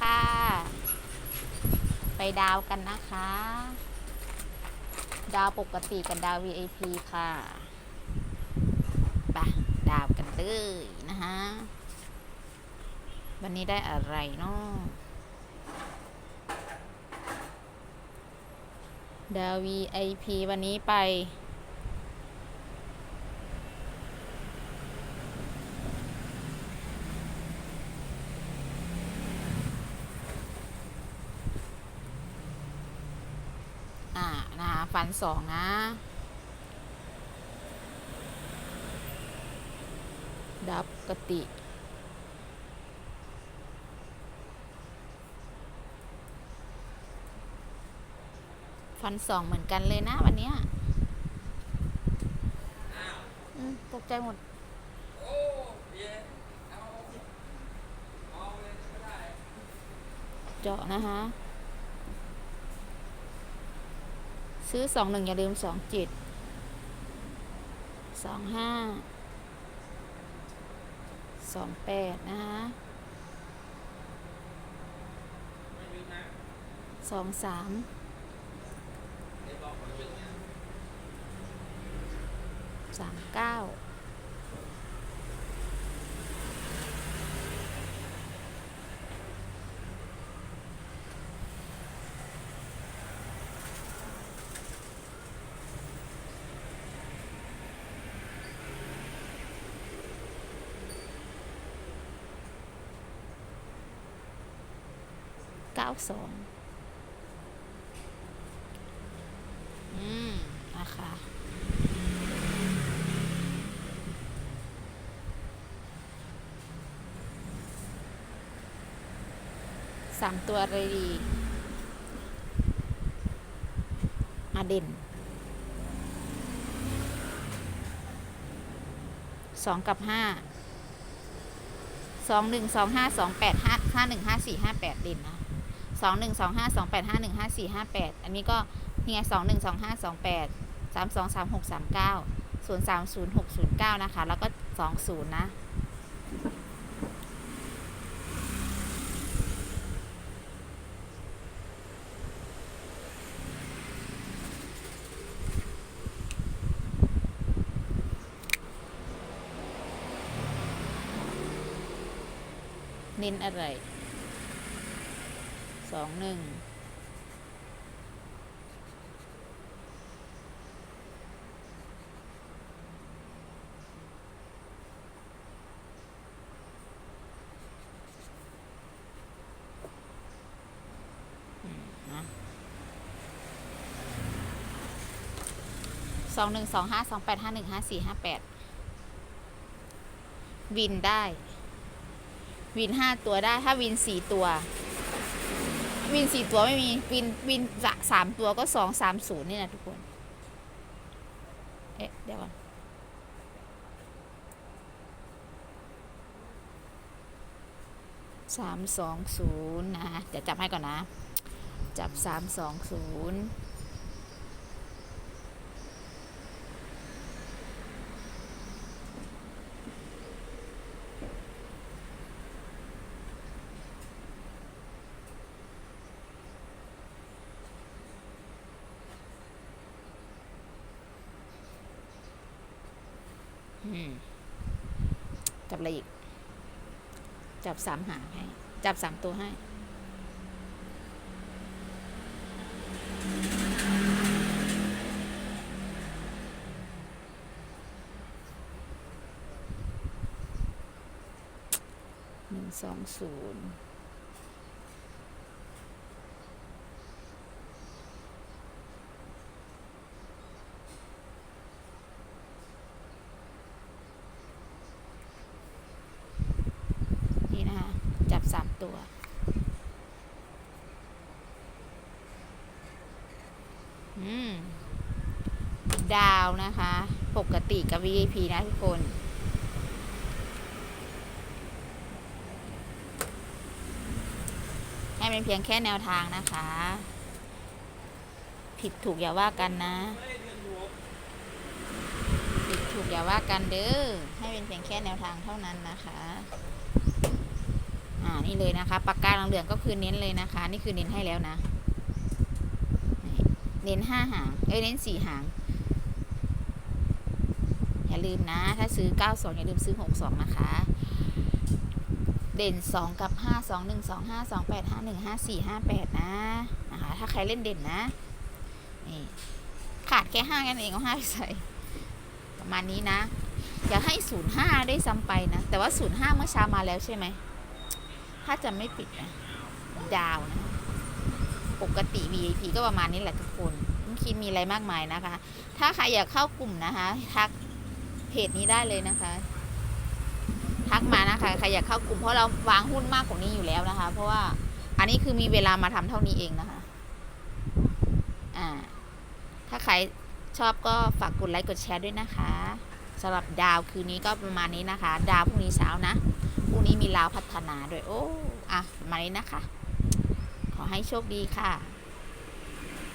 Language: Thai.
ค่ะ ไปดาวกันนะคะ ดาวปกติกับดาว VIP ค่ะไปดาวกันเลยนะคะวันนี้ได้อะไรเนาะดาว VIP วันนี้ไป อ่า นะคะฟันสองนะ ดับกติ ฟันสองเหมือนกันเลยนะวันนี้อตกใจหมดเจาะนะคะ ซื้อสองหนึ่งอย่าลืมสองจิตสองห้าสองแปดนะคะสองสามสามเก้า เก้าสองอืม นะคะสามตัวอะไรดีอาเด่นสองกับห้าสองหนึ่งสองห้าสองแปดห้าห้าหนึ่งห้าสี่ห้าแปดเด่นนะ สองหนึ่งสองห้าสองแปดห้าหนึ่งห้าสี่ห้าแปดอันนี้ก็นี่ไงสองหนึ่งสองห้าสองแปดสามสองสามหกสามเก้าศูนย์สามศูนย์หกศูนย์เก้านะคะ แล้วก็สองศูนย์นะเน้นอะไร สองหนึ่งสองหนึ่งสองห้าสองแปดห้าหนึ่งห้าสี่ห้าแปดวินได้ วินห้าตัวได้ถ้าวินสี่ตัว วินสี่ตัวไม่มีวินวินสามตัวก็สองสามศูนย์นี่นะทุกคน เอ๊ะ เดี๋ยวก่อนสามสองศูนย์นะ เดี๋ยวจับให้ก่อนนะ จับสามสองศูนย์ จับอะไรอีก จับสามหางให้ จับสามตัวให้ หนึ่งสองศูนย์นี่นะคะ จับ สามตัวอืมดาวนะคะ ปกติกับ VIP นะทุกคนให้เป็นเพียงแค่แนวทางนะคะ ผิดถูกอย่าว่ากันนะ ผิดถูกอย่าว่ากันเด้อให้เป็นเพียงแค่แนวทางเท่านั้นนะคะ อ่านี่เลยนะคะปากกาเหลืองก็คือเน้นเลยนะคะ นี่คือเน้นให้แล้วนะ เน้นห้าหาง เอ้ยเน้นสี่หาง อย่าลืมนะ ถ้าซื้อ 92 อย่าลืมซื้อ 62 นะคะ เด่น 2 กับ 5 2 1 2 5 2 8 5 1 5 4 5 8 นะนะคะ ถ้าใครเล่นเด่นนะนี่ขาดแค่5กันเองเอา5ไปใส่ ประมาณนี้นะ อยากให้ 05 ได้ซ้ำไปนะ แต่ว่า 05 เมื่อเช้ามาแล้วใช่ไหม ถ้าจะไม่ปิดนะดาวนะปกติ VIP ก็ประมาณนี้แหละทุกคนไม่คิดมีอะไรมากมายนะคะ ถ้าใครอยากเข้ากลุ่มนะคะ ทักเพจนี้ได้เลยนะคะ ทักมานะคะใครอยากเข้ากลุ่มเพราะเราวางหุ้นมากกว่านี้อยู่แล้วนะคะ เพราะว่าอันนี้คือมีเวลามาทำเท่านี้เองนะคะ อ่า ถ้าใครชอบก็ฝากกดไลค์กดแชร์ด้วยนะคะสำหรับดาวคืนนี้ก็ประมาณนี้นะคะ ดาวพรุ่งนี้เช้านะ พรุ่นี้มีลาวพัฒนาด้วย โอ้ อะ มาเลยนะคะ ขอให้โชคดีค่ะ